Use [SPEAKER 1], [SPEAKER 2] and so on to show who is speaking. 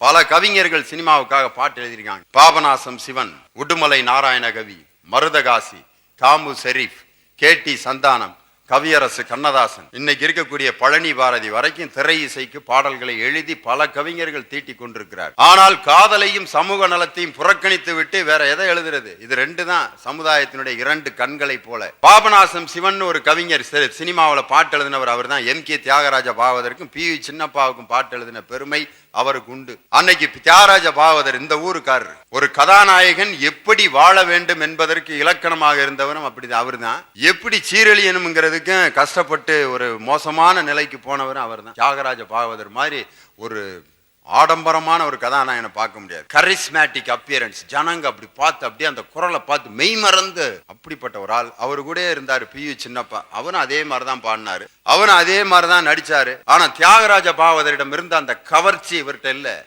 [SPEAKER 1] பல கவிஞர்கள் சினிமாவுக்காக பாட்டு எழுதியிருக்காங்க. பாபநாசம் சிவன் உடுமலை நாராயண கவி மருதகாசி காமு ஷெரீப் கேடி சந்தானம் கவியரசு கண்ணதாசன். இன்னைக்கு இருக்கக்கூடிய பழனி பாரதி வரைக்கும் திரை இசைக்கு பாடல்களை எழுதி பல கவிஞர்கள் தீட்டி கொண்டிருக்கிறார். ஆனால் காதலையும் சமூக நலத்தையும் புறக்கணித்து விட்டு வேற எதை எழுதுறது? இது ரெண்டு தான் சமுதாயத்தினுடைய இரண்டு கண்களை போல. பாபநாசம் சிவன் ஒரு கவிஞர். சினிமாவில் சினிமாவுல பாட்டு எழுதினவர் அவர் தான். எம் கே தியாகராஜ பாவதற்கும் பி வி சின்னப்பாவுக்கும் பாட்டு எழுதின பெருமை அவருக்கு உண்டு. அன்னைக்கு தியாகராஜ பாவதர் இந்த ஊருக்காரர். ஒரு கதாநாயகன் எப்படி வாழ வேண்டும் என்பதற்கு இலக்கணமாக இருந்தவரும் அப்படிதான். அவர்தான். எப்படி வரைக்கும் கஷ்டப்பட்டு ஒரு மோசமான நிலைக்கு போனவரும் அவர்தான். தியாகராஜ பாகவதர் மாதிரி ஒரு ஆடம்பரமான ஒரு கதாநாயகனை பார்க்க முடியாது. கரிஸ்மேட்டிக் அப்பியரன்ஸ் ஜனங்க அப்படி பார்த்து அப்படியே அந்த குரலை பார்த்து மெய் மறந்து அப்படிப்பட்ட ஒரு ஆள். அவரு கூட இருந்தாரு பி யு சின்னப்பா. அவரும் அதே மாதிரி தான் பாடினாரு. அவரும் அதே மாதிரி தான் நடிச்சாரு. ஆனா தியாகராஜ பாவதரிடம் இருந்த அந்த கவர்ச்சி இவர்கிட்ட இல்லை.